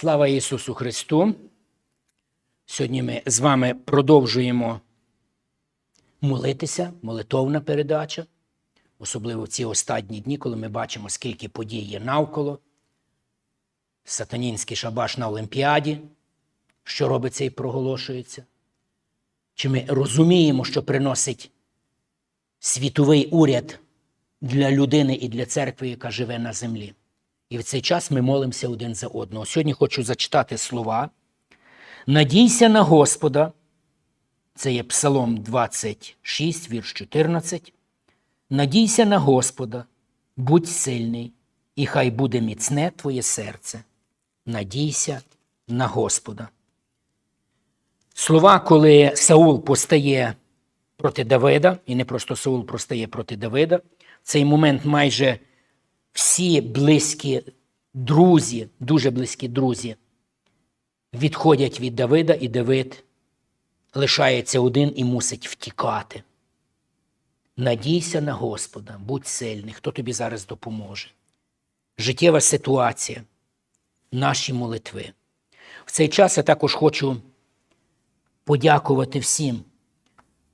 Слава Ісусу Христу! Сьогодні ми з вами продовжуємо молитися, молитовна передача, особливо в ці останні дні, коли ми бачимо, скільки подій є навколо. Сатанінський шабаш на Олімпіаді, що робиться і проголошується. Чи ми розуміємо, що приносить світовий уряд для людини і для церкви, яка живе на землі? І в цей час ми молимося один за одного. Сьогодні хочу зачитати слова. Надійся на Господа. Це є Псалом 26, вірш 14. Надійся на Господа, будь сильний, і хай буде міцне твоє серце. Надійся на Господа. Слова, коли Саул постає проти Давида, і не просто Саул постає проти Давида, в цей момент майже всі близькі друзі, дуже близькі друзі, відходять від Давида, і Давид лишається один і мусить втікати. Надійся на Господа, будь сильний, хто тобі зараз допоможе. Життєва ситуація, наші молитви. В цей час я також хочу подякувати всім,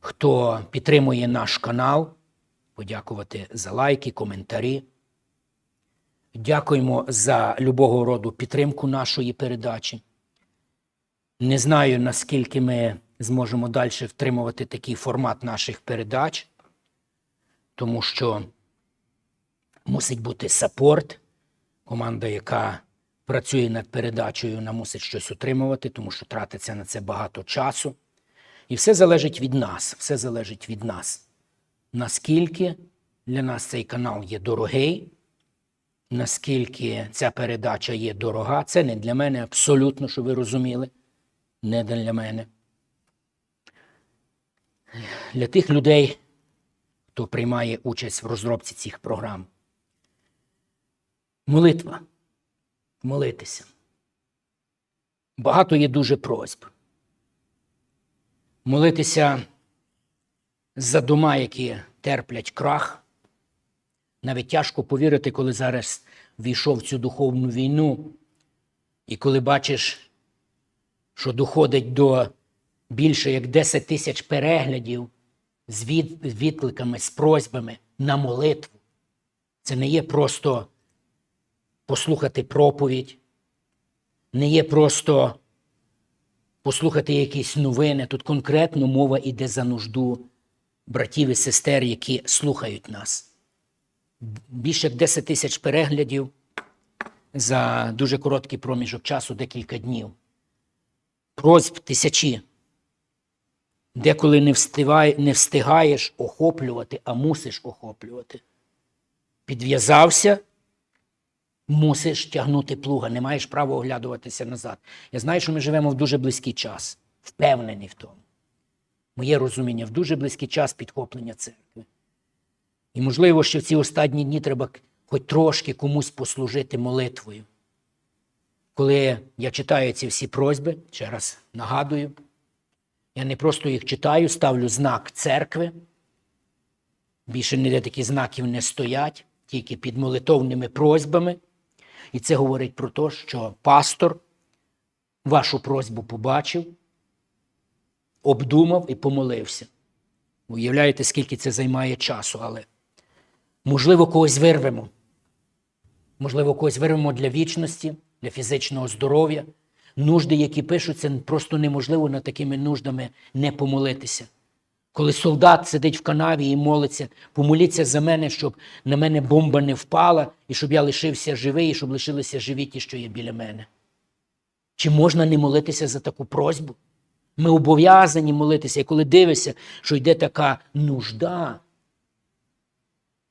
хто підтримує наш канал, подякувати за лайки, коментарі. Дякуємо за любого роду підтримку нашої передачі. Не знаю, наскільки ми зможемо далі втримувати такий формат наших передач, тому що мусить бути сапорт, команда, яка працює над передачею, вона мусить щось утримувати, тому що тратиться на це багато часу. І все залежить від нас, все залежить від нас. Наскільки для нас цей канал є дорогий, наскільки ця передача є дорога, це не для мене абсолютно, що ви розуміли, не для мене. Для тих людей, хто приймає участь в розробці цих програм. Молитва. Молитися. Багато є дуже просьб. Молитися за дома, які терплять крах. Навіть тяжко повірити, коли зараз війшов в цю духовну війну, і коли бачиш, що доходить до більше як 10 тисяч переглядів з від- відкликами, з просьбами на молитву. Це не є просто послухати проповідь, не є просто послухати якісь новини. Тут конкретно мова йде за нужду братів і сестер, які слухають нас більше як 10 тисяч переглядів за дуже короткий проміжок часу, декілька днів. Просьб тисячі. Деколи не, встигає, не встигаєш охоплювати, а мусиш охоплювати. Підв'язався, мусиш тягнути плуга, не маєш права оглядуватися назад. Я знаю, що ми живемо в дуже близький час, впевнений в тому. Моє розуміння в дуже близький час підхоплення церкви. І можливо, що в ці останні дні треба хоч трошки комусь послужити молитвою. Коли я читаю ці всі просьби, ще раз нагадую, я не просто їх читаю, ставлю знак церкви. Більше ніде такі знаків не стоять, тільки під молитовними просьбами. І це говорить про те, що пастор вашу просьбу побачив, обдумав і помолився. Уявляєте, скільки це займає часу, але можливо, когось вирвемо. Можливо, когось вирвемо для вічності, для фізичного здоров'я. Нужди, які пишуться, просто неможливо над такими нуждами не помолитися. Коли солдат сидить в канаві і молиться, помоліться за мене, щоб на мене бомба не впала, і щоб я лишився живий, і щоб лишилися живі ті, що є біля мене. Чи можна не молитися за таку просьбу? Ми обов'язані молитися, і коли дивишся, що йде така нужда,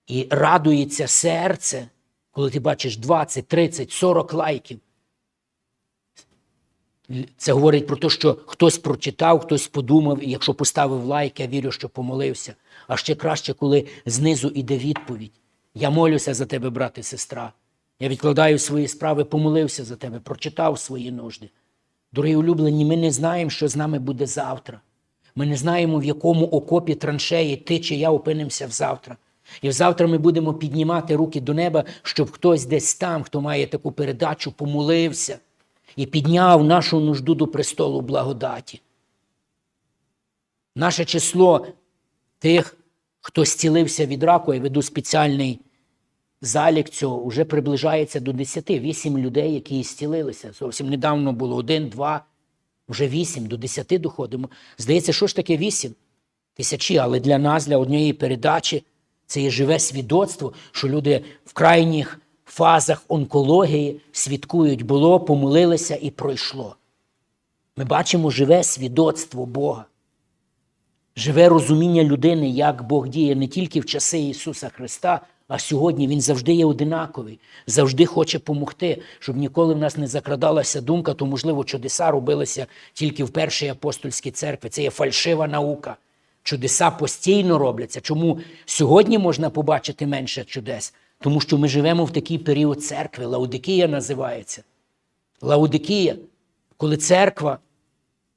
і радується серце, коли ти бачиш 20, 30, 40 лайків. Це говорить про те, що хтось прочитав, хтось подумав, і якщо поставив лайк, я вірю, що помолився. А ще краще, коли знизу іде відповідь. Я молюся за тебе, брат і сестра. Я відкладаю свої справи, помолився за тебе, прочитав свої нужди. Дорогі улюблені, ми не знаємо, що з нами буде завтра. Ми не знаємо, в якому окопі траншеї ти чи я опинимося завтра. І завтра ми будемо піднімати руки до неба, щоб хтось десь там, хто має таку передачу, помолився. і підняв нашу нужду до престолу благодаті. Наше число тих, хто зцілився від раку, я веду спеціальний залік цього, вже приближається до 10. Вісім людей, які зцілилися. Зовсім недавно було один, два, вже вісім, до 10 доходимо. Здається, що ж таке вісім? Тисячі, але для нас, для однієї передачі, це є живе свідоцтво, що люди в крайніх фазах онкології свідкують, було, помолилися і пройшло. Ми бачимо живе свідоцтво Бога, живе розуміння людини, як Бог діє не тільки в часи Ісуса Христа, а сьогодні Він завжди є одинаковий, завжди хоче помогти, щоб ніколи в нас не закрадалася думка, то, можливо, чудеса робилися тільки в першій апостольській церкві. Це є фальшива наука. Чудеса постійно робляться. Чому сьогодні можна побачити менше чудес? Тому що ми живемо в такий період церкви. Лаудикія називається. Лаудикія, коли церква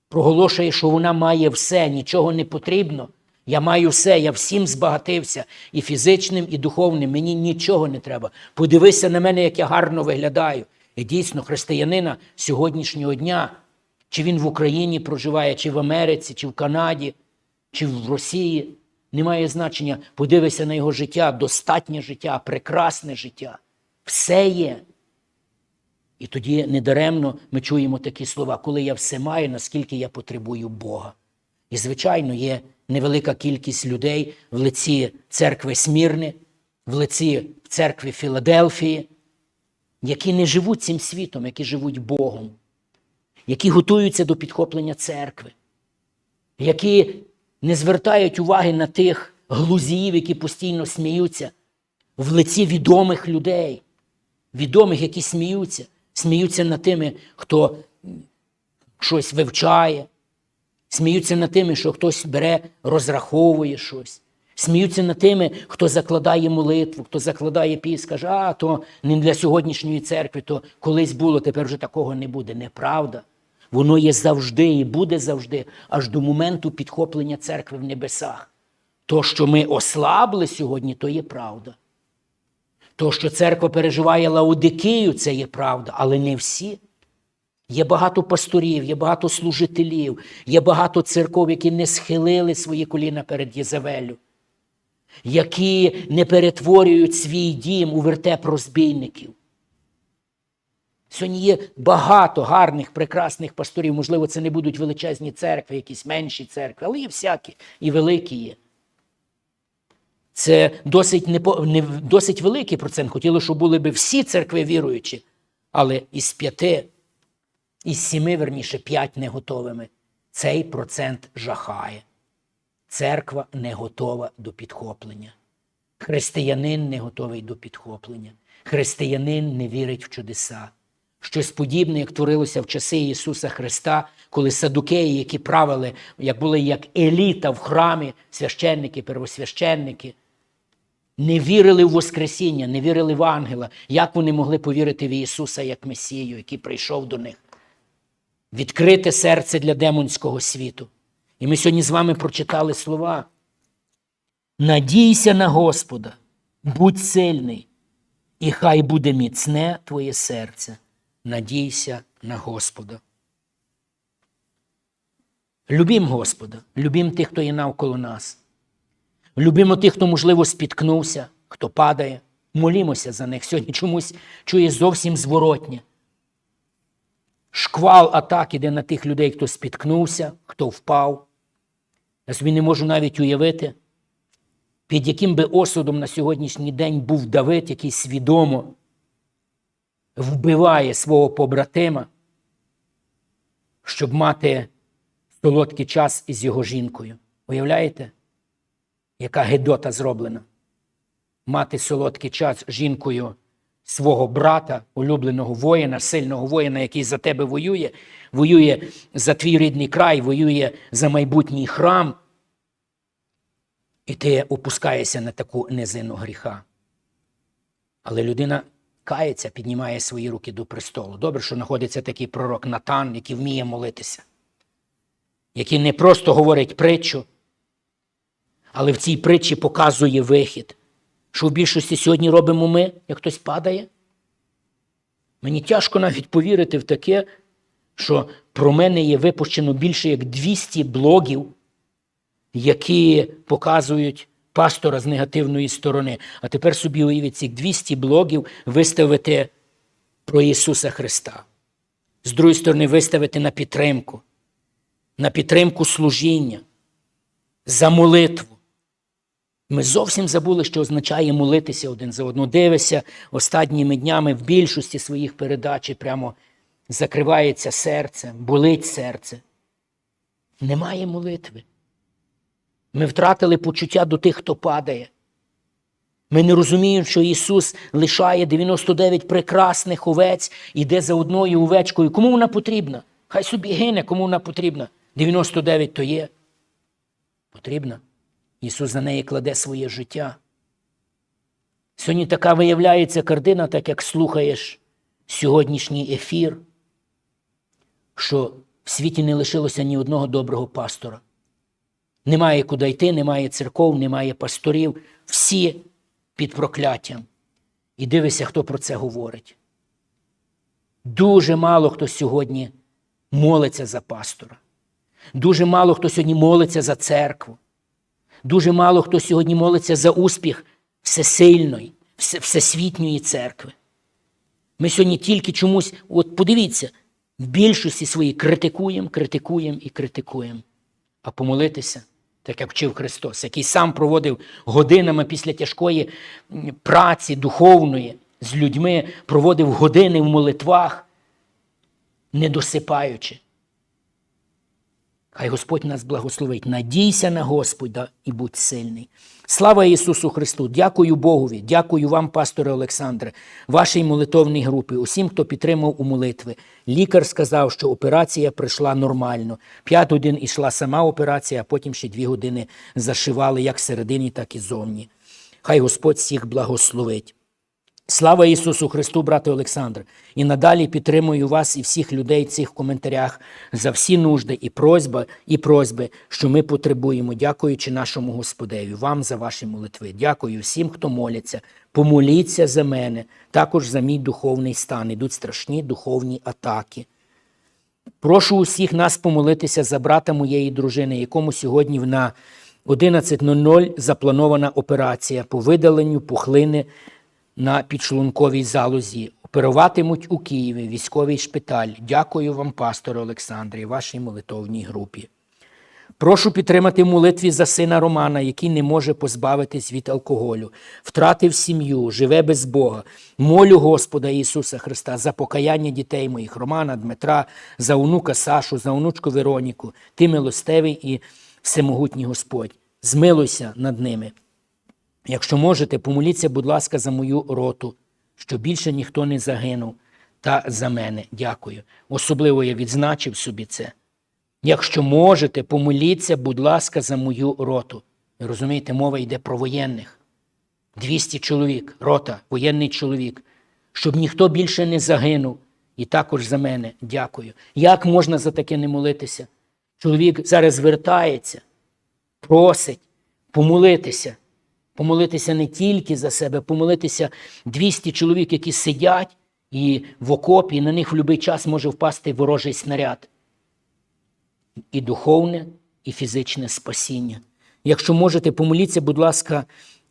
проголошує, що вона має все, нічого не потрібно. Я маю все, я всім збагатився і фізичним, і духовним. Мені нічого не треба. Подивися на мене, як я гарно виглядаю. І дійсно, християнина сьогоднішнього дня, чи він в Україні проживає, чи в Америці, чи в Канаді, чи в Росії, не має значення. Подивися на його життя, достатнє життя, прекрасне життя. Все є. І тоді недаремно ми чуємо такі слова, коли я все маю, наскільки я потребую Бога. І, звичайно, є невелика кількість людей в лиці церкви Смірни, в лиці церкви Філадельфії, які не живуть цим світом, які живуть Богом, які готуються до підхоплення церкви, які не звертають уваги на тих глузіїв, які постійно сміються в лиці відомих людей, відомих, які сміються, сміються над тими, хто щось вивчає, сміються над тими, що хтось бере, розраховує щось. Сміються над тими, хто закладає молитву, хто закладає піс, каже, а то не для сьогоднішньої церкви, то колись було, тепер вже такого не буде. Неправда. Воно є завжди і буде завжди, аж до моменту підхоплення церкви в небесах. То, що ми ослабли сьогодні, то є правда. То, що церква переживає лаудикію, це є правда, але не всі. Є багато пасторів, є багато служителів, є багато церков, які не схилили свої коліна перед Єзавелю, які не перетворюють свій дім у вертеп розбійників. Сьогодні є багато гарних, прекрасних пасторів. Можливо, це не будуть величезні церкви, якісь менші церкви, але є всякі і великі є. Це досить, непо, не, досить великий процент. Хотілося, щоб були б всі церкви віруючі, але із п'яти, із сіми, верніше, п'ять не готовими. Цей процент жахає. Церква не готова до підхоплення. Християнин не готовий до підхоплення. Християнин не вірить в чудеса. Щось подібне, як творилося в часи Ісуса Христа, коли садукеї, які правили, як були як еліта в храмі, священники, первосвященники, не вірили в Воскресіння, не вірили в ангела. Як вони могли повірити в Ісуса як Месію, який прийшов до них? Відкрите серце для демонського світу. І ми сьогодні з вами прочитали слова. Надійся на Господа, будь сильний, і хай буде міцне твоє серце. Надійся на Господа. Любім Господа, любім тих, хто є навколо нас. Любимо тих, хто, можливо, спіткнувся, хто падає. Молімося за них. Сьогодні чомусь чує зовсім зворотнє. Шквал атак іде на тих людей, хто спіткнувся, хто впав. Я собі не можу навіть уявити, під яким би осудом на сьогоднішній день був Давид, який свідомо вбиває свого побратима, щоб мати солодкий час із його жінкою. Уявляєте, яка гедота зроблена? Мати солодкий час жінкою свого брата, улюбленого воїна, сильного воїна, який за тебе воює, воює за твій рідний край, воює за майбутній храм. І ти опускаєшся на таку низину гріха. Але людина кається, піднімає свої руки до престолу. Добре, що знаходиться такий пророк Натан, який вміє молитися, який не просто говорить притчу, але в цій притчі показує вихід. Що в більшості сьогодні робимо ми, як хтось падає? Мені тяжко навіть повірити в таке, що про мене є випущено більше як 200 блогів, які показують пастора з негативної сторони. А тепер собі уявіть, цих 200 блогів виставити про Ісуса Христа. З другої сторони, виставити на підтримку, на підтримку служіння, за молитву. Ми зовсім забули, що означає молитися один за одного. Дивишся останніми днями в більшості своїх передач прямо закривається серце, болить серце. Немає молитви. Ми втратили почуття до тих, хто падає. Ми не розуміємо, що Ісус лишає 99 прекрасних овець, іде за одною овечкою. Кому вона потрібна? Хай собі гине, кому вона потрібна. 99 то є. Потрібна. Ісус за неї кладе своє життя. Сьогодні така виявляється картина, так як слухаєш сьогоднішній ефір, що в світі не лишилося ні одного доброго пастора. Немає куди йти, немає церков, немає пасторів. Всі під прокляттям. І дивися, хто про це говорить. Дуже мало хто сьогодні молиться за пастора. Дуже мало хто сьогодні молиться за церкву. Дуже мало хто сьогодні молиться за успіх всесильної, всесвітньої церкви. Ми сьогодні тільки чомусь, от подивіться, в більшості своїй критикуємо, критикуємо і критикуємо. А помолитися, так як вчив Христос, який сам проводив годинами після тяжкої праці духовної з людьми, проводив години в молитвах, не досипаючи. Хай Господь нас благословить. Надійся на Господа і будь сильний. Слава Ісусу Христу! Дякую Богові, дякую вам, пасторе Олександре, вашій молитовній групі, усім, хто підтримав у молитви. Лікар сказав, що операція пройшла нормально. П'ять годин ішла сама операція, а потім ще дві години зашивали як всередині, так і зовні. Хай Господь всіх благословить. Слава Ісусу Христу, брате Олександр! І надалі підтримую вас і всіх людей в цих коментарях за всі нужди і просьби, і просьби, що ми потребуємо, дякуючи нашому Господеві, вам за ваші молитви. Дякую всім, хто моляться. Помоліться за мене, також за мій духовний стан. Ідуть страшні духовні атаки. Прошу усіх нас помолитися за брата моєї дружини, якому сьогодні на 11.00 запланована операція по видаленню пухлини на підшлунковій залозі. Оперуватимуть у Києві військовий шпиталь. Дякую вам, пасторе Олександрі, вашій молитовній групі. Прошу підтримати молитві за сина Романа, який не може позбавитись від алкоголю, втратив сім'ю, живе без Бога. Молю Господа Ісуса Христа за покаяння дітей моїх, Романа, Дмитра, за онука Сашу, за онучку Вероніку. Ти милостивий і всемогутній Господь. Змилуйся над ними. Якщо можете, помоліться, будь ласка, за мою роту, що більше ніхто не загинув, та за мене. Дякую. Особливо я відзначив собі це. Якщо можете, помоліться, будь ласка, за мою роту. Ви розумієте, мова йде про воєнних. 200 чоловік, рота, воєнний чоловік, щоб ніхто більше не загинув. І також за мене дякую. Як можна за таке не молитися? Чоловік зараз звертається, просить помолитися. Помолитися не тільки за себе, помолитися 200 чоловік, які сидять і в окопі, і на них в будь-який час може впасти ворожий снаряд. І духовне, і фізичне спасіння. Якщо можете, помоліться, будь ласка,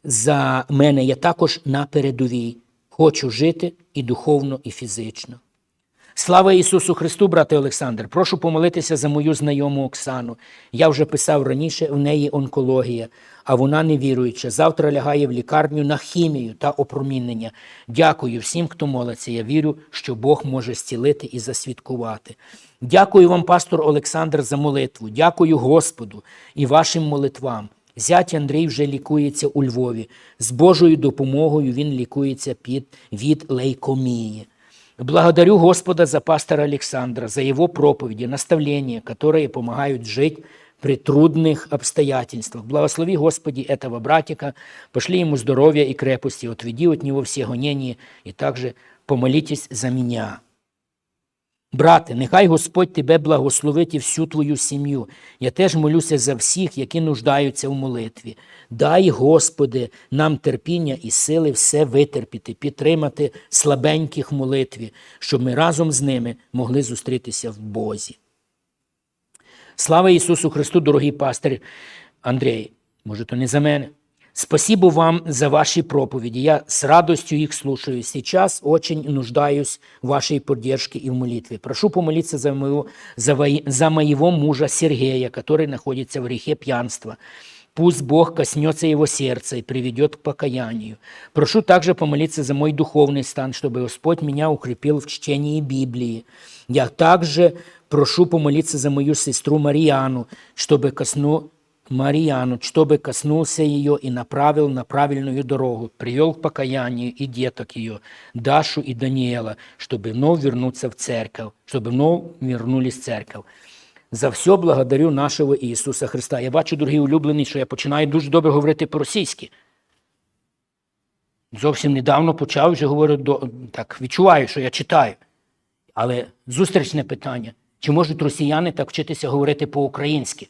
за мене. Я також на передовій. Хочу жити і духовно, і фізично. Слава Ісусу Христу, брате Олександр. Прошу помолитися за мою знайому Оксану. Я вже писав раніше, в неї онкологія, а вона невіруюча. Завтра лягає в лікарню на хімію та опромінення. Дякую всім, хто молиться. Я вірю, що Бог може зцілити і засвідкувати. Дякую вам, пастор Олександр, за молитву. Дякую Господу і вашим молитвам. Зять Андрій вже лікується у Львові. З Божою допомогою він лікується під, від лейкомії. Благодарю Господа за пастора Александра, за его проповеди, наставления, которые помогают жить при трудных обстоятельствах. Благослови, Господи, этого братика, пошли ему здоровья и крепости, отведи от него все гонения, и также помолитесь за меня. Брате, нехай Господь тебе благословить і всю твою сім'ю. Я теж молюся за всіх, які нуждаються в молитві. Дай, Господи, нам терпіння і сили все витерпіти, підтримати слабеньких в молитві, щоб ми разом з ними могли зустрітися в Бозі. Слава Ісусу Христу, дорогий пастир Андрій. Може, то не за мене. Спасибо вам за ваши проповеди. Я с радостью их слушаю. Сейчас очень нуждаюсь в вашей поддержке и в молитве. Прошу помолиться за моего, за, во- за моего мужа Сергея, который находится в грехе пьянства. Пусть Бог коснется его сердца и приведет к покаянию. Прошу также помолиться за мой духовный стан, чтобы Господь меня укрепил в чтении Библии. Я также прошу помолиться за мою сестру Марьяну, чтобы косну Марьяну, чтобы коснулся ее и направил на правильную дорогу, привел к покаянию и деток ее, Дашу и Даниэла, чтобы вновь вернуться в церковь, чтобы вновь вернулись в церковь. За все благодарю нашого Ісуса Христа. Я бачу, дорогі улюблені, що я починаю дуже добре говорити по-російськи. Зовсім недавно почав вже говорю до так, відчуваю, що я читаю. Але зустрічне питання: чи можуть росіяни так вчитися говорити по-українськи?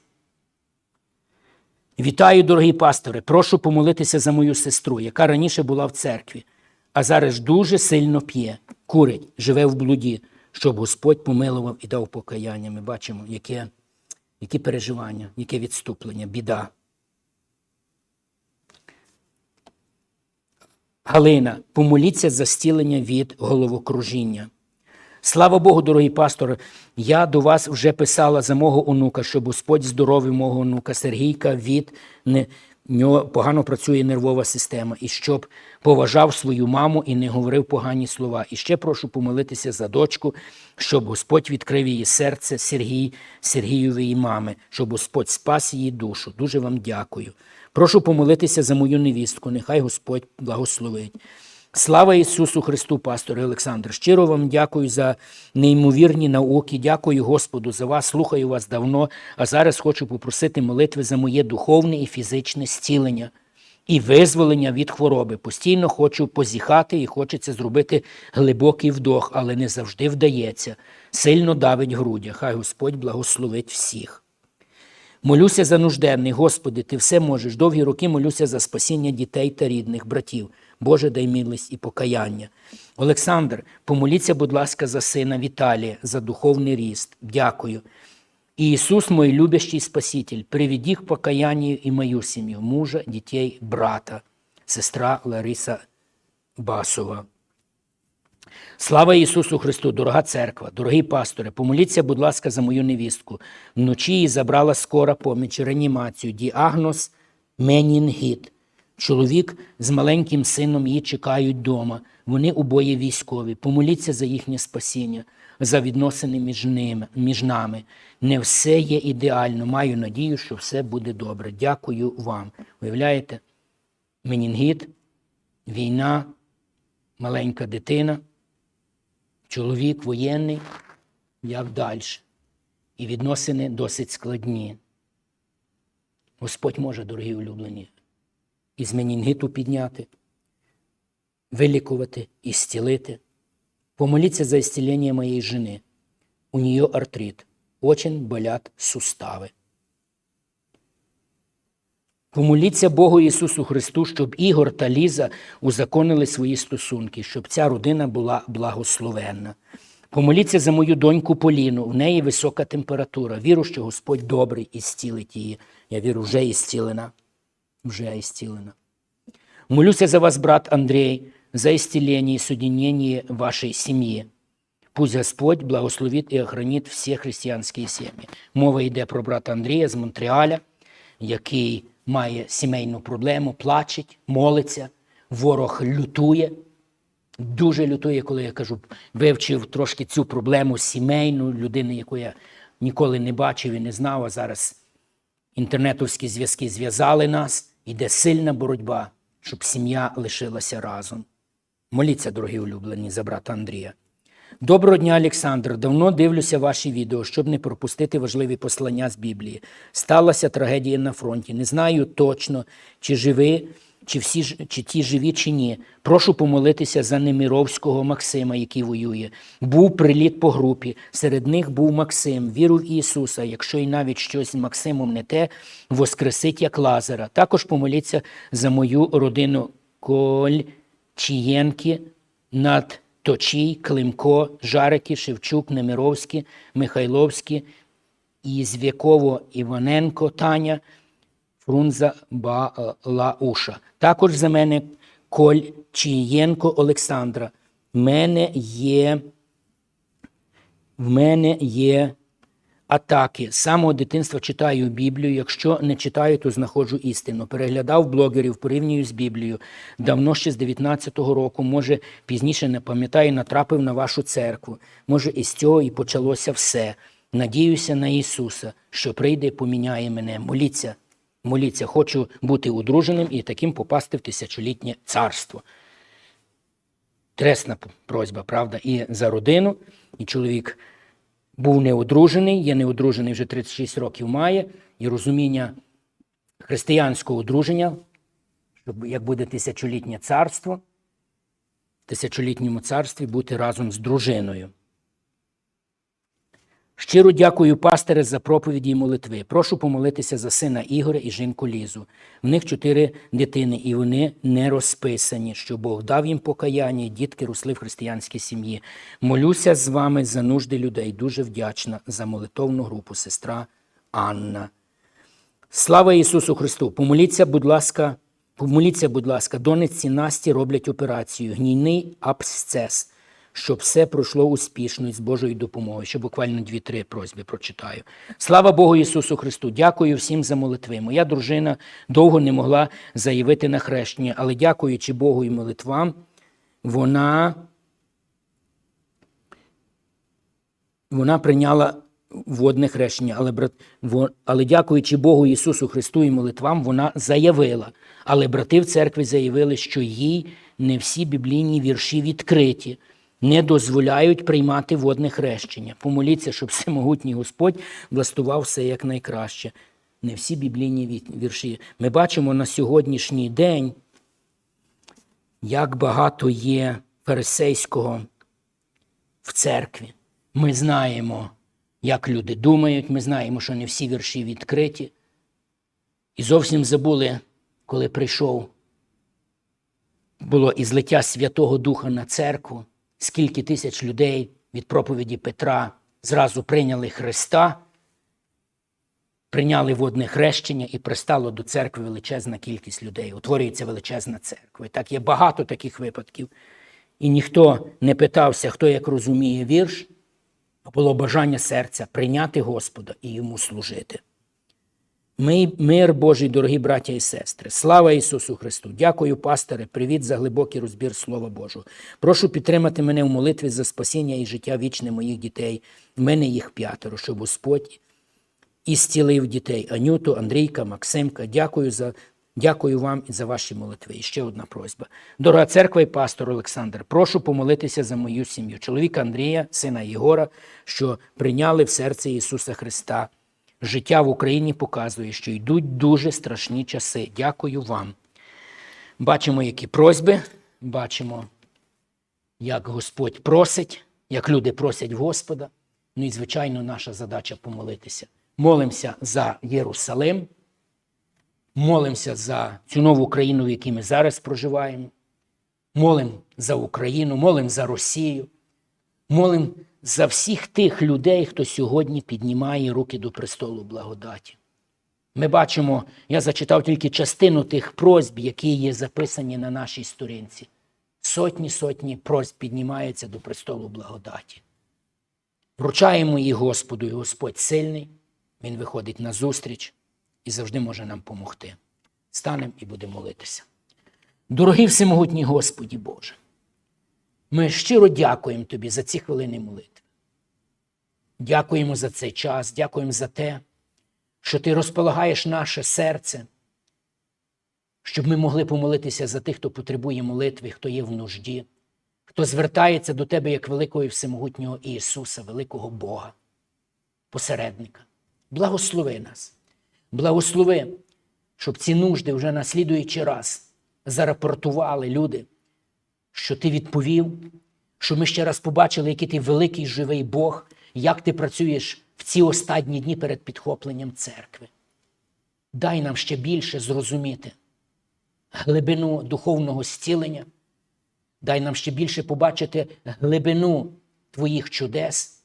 Вітаю, дорогі пастори. Прошу помолитися за мою сестру, яка раніше була в церкві, а зараз дуже сильно п'є, курить, живе в блуді, щоб Господь помилував і дав покаяння. Ми бачимо, яке, які переживання, яке відступлення, біда. Галина, помоліться за зцілення від головокружіння. Слава Богу, дорогий пастор, я до вас вже писала за мого онука, щоб Господь здоровив мого онука Сергійка від не, нього погано працює нервова система, і щоб поважав свою маму і не говорив погані слова. І ще прошу помолитися за дочку, щоб Господь відкрив її серце Сергій, Сергієвої мами, щоб Господь спас її душу. Дуже вам дякую. Прошу помолитися за мою невістку. Нехай Господь благословить. Слава Ісусу Христу, пасторе Олександр. Щиро вам дякую за неймовірні науки. Дякую Господу за вас. Слухаю вас давно. А зараз хочу попросити молитви за моє духовне і фізичне зцілення і визволення від хвороби. Постійно хочу позіхати і хочеться зробити глибокий вдох, але не завжди вдається. Сильно давить грудя. Хай Господь благословить всіх. Молюся за нужденних, Господи, Ти все можеш. Довгі роки молюся за спасіння дітей та рідних, братів. Боже, дай милість і покаяння. Олександр, помоліться, будь ласка, за сина Віталія, за духовний ріст. Дякую. І Ісус, мой любящий Спаситель, приведи к покаянию і мою сім'ю, мужа, дітей, брата, сестра Лариса Басова. Слава Ісусу Христу, дорога церква, дорогі пастори, помоліться, будь ласка, за мою невістку. Вночі її забрала скора поміч, реанімацію, діагноз менінгіт. Чоловік з маленьким сином її чекають вдома. Вони обоє військові. Помоліться за їхнє спасіння, за відносини між ними, між нами. Не все є ідеально. Маю надію, що все буде добре. Дякую вам. Уявляєте? Менінгіт, війна, маленька дитина чоловік воєнний, як далі. І відносини досить складні. Господь може, дорогі улюблені, із менінгіту підняти, вилікувати і зцілити. Помоліться за исцеление моєї жени. У нее артрит. Очень болят сустави. Помоліться Богу Ісусу Христу, щоб Ігор та Ліза узаконили свої стосунки, щоб ця родина була благословенна. Помоліться за мою доньку Поліну, в неї висока температура. Віру, що Господь добрий і зцілить її. Я вірю, вже ісцілена. Вже ісцілена. Молюся за вас, брат Андрей, за исцеление и соединение вашей семьи. Пусть Господь благословит і охранит всі християнські сім'ї. Мова йде про брата Андрія з Монреаля, який має сімейну проблему, плачеть, молиться, ворог лютує. Дуже лютує, коли я кажу, вивчив трошки цю проблему сімейну людини, яку я ніколи не бачив і не знав, а зараз інтернетовські зв'язки зв'язали нас. Іде сильна боротьба, щоб сім'я лишилася разом. Моліться, дорогі улюблені, за брата Андрія. Доброго дня, Олександр. Давно дивлюся ваші відео, щоб не пропустити важливі послання з Біблії. Сталася трагедія на фронті. Не знаю точно, чи живі чи, всі, чи ті живі, чи ні. Прошу помолитися за Неміровського Максима, який воює. Був приліт по групі. Серед них був Максим. Віру в Ісуса. Якщо і навіть щось з Максимом не те, воскресить як Лазара. Також помоліться за мою родину Кольчієнки, над Точій, Климко, Жарики, Шевчук, Немировський, Михайловський, Ізвєково Іваненко, Таня, Фрунза Балауша. Також за мене Кольчієнко Олександра. В мене є, в мене є атаки. З самого дитинства читаю Біблію. Якщо не читаю, то знаходжу істину. Переглядав блогерів, порівнюю з Біблією. Давно ще з 19-го року, може, пізніше не пам'ятаю, натрапив на вашу церкву. Може, із цього і почалося все. Надіюся на Ісуса, що прийде і поміняє мене. Моліться, моліться, хочу бути одруженим і таким попасти в тисячолітнє царство. Тресна просьба, правда, і за родину, і чоловік був неодружений, є неодружений вже 36 років має, і розуміння християнського одруження, як буде тисячолітнє царство, в тисячолітньому царстві бути разом з дружиною. Щиро дякую пастире за проповіді і молитви. Прошу помолитися за сина Ігоря і жінку Лізу. В них чотири дитини, і вони не розписані, що Бог дав їм покаяння, і дітки росли в християнській сім'ї. Молюся з вами за нужди людей. Дуже вдячна за молитовну групу сестра Анна. Слава Ісусу Христу! Помоліться, будь ласка, помоліться, будь ласка, донеці Насті роблять операцію, гнійний абсцес, щоб все пройшло успішно і з Божою допомогою. Ще буквально дві-три просьби прочитаю. Слава Богу Ісусу Христу! Дякую всім за молитви. Моя дружина довго не могла заявити на хрещення, але дякуючи Богу і молитвам, вона вона прийняла водне хрещення, але, брат, але дякуючи Богу Ісусу Христу і молитвам, вона заявила. Але брати в церкві заявили, що їй не всі біблійні вірші відкриті, не дозволяють приймати водне хрещення. Помоліться, щоб всемогутній Господь влаштував все якнайкраще. Не всі біблійні вірші. Ми бачимо на сьогоднішній день, як багато є фарисейського в церкві. Ми знаємо, як люди думають, ми знаємо, що не всі вірші відкриті. І зовсім забули, коли прийшов, було і Святого Духа на церкву, скільки тисяч людей від проповіді Петра зразу прийняли Христа, прийняли водне хрещення і пристало до церкви величезна кількість людей. Утворюється величезна церква. І так є багато таких випадків. І ніхто не питався, хто як розуміє вірш, а було бажання серця прийняти Господа і йому служити. Ми, мир Божий, дорогі браття і сестри, слава Ісусу Христу! Дякую, пасторе, привіт за глибокий розбір Слова Божого. Прошу підтримати мене в молитві за спасіння і життя вічне моїх дітей. В мене їх п'ятеро, щоб Господь і зцілив дітей Анюту, Андрійка, Максимка. Дякую за. Дякую вам і за ваші молитви. І ще одна просьба. Дорога церква і пастор Олександр, прошу помолитися за мою сім'ю, чоловіка Андрія, сина Єгора, що прийняли в серце Ісуса Христа. Життя в Україні показує, що йдуть дуже страшні часи. Дякую вам. Бачимо, які просьби, бачимо, як Господь просить, як люди просять Господа. Ну і, звичайно, наша задача помолитися. Молимося за Єрусалим, молимося за цю нову країну, в якій ми зараз проживаємо. Молим за Україну, молим за Росію, молим за всіх тих людей, хто сьогодні піднімає руки до престолу благодаті. Ми бачимо, я зачитав тільки частину тих просьб, які є записані на нашій сторінці. Сотні сотні просьб піднімаються до престолу благодаті. Вручаємо їх Господу, і Господь сильний, Він виходить на зустріч і завжди може нам допомогти. Станемо і будемо молитися. Дорогий всемогутній Господі Боже, ми щиро дякуємо Тобі за ці хвилини молитви. Дякуємо за цей час, дякуємо за те, що Ти розполагаєш наше серце, щоб ми могли помолитися за тих, хто потребує молитви, хто є в нужді, хто звертається до Тебе як великого і всемогутнього Ісуса, великого Бога, посередника. Благослови нас, благослови, щоб ці нужди вже наслідуючи раз зарапортували люди, що ти відповів, що ми ще раз побачили, який ти великий живий Бог, як ти працюєш в ці останні дні перед підхопленням церкви. Дай нам ще більше зрозуміти глибину духовного зцілення, дай нам ще більше побачити глибину Твоїх чудес,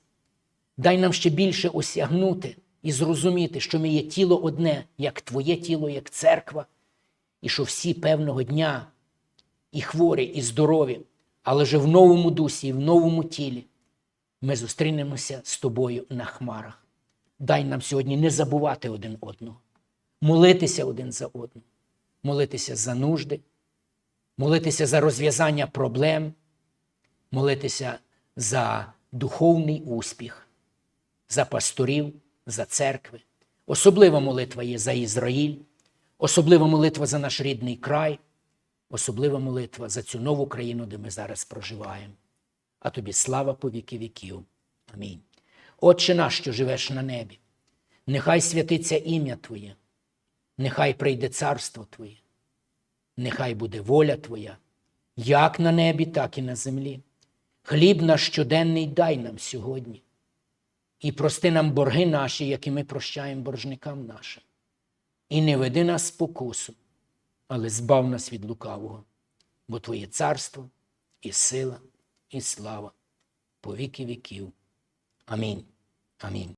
дай нам ще більше осягнути і зрозуміти, що ми є тіло одне, як Твоє тіло, як церква, і що всі певного дня і хворі, і здорові, але вже в новому дусі, і в новому тілі. Ми зустрінемося з тобою на хмарах. Дай нам сьогодні не забувати один одного, молитися один за одного, молитися за нужди, молитися за розв'язання проблем, молитися за духовний успіх, за пасторів, за церкви. Особлива молитва є за Ізраїль, особлива молитва за наш рідний край, особлива молитва за цю нову країну, де ми зараз проживаємо. А тобі слава по віки віків. Амінь. Отче наш, що живеш на небі, нехай святиться ім'я Твоє, нехай прийде царство Твоє, нехай буде воля Твоя, як на небі, так і на землі. Хліб наш щоденний дай нам сьогодні. І прости нам борги наші, які ми прощаємо боржникам нашим. І не веди нас спокусу, але збав нас від лукавого, бо Твоє царство і сила, і слава по віки віків. Амінь. Амінь.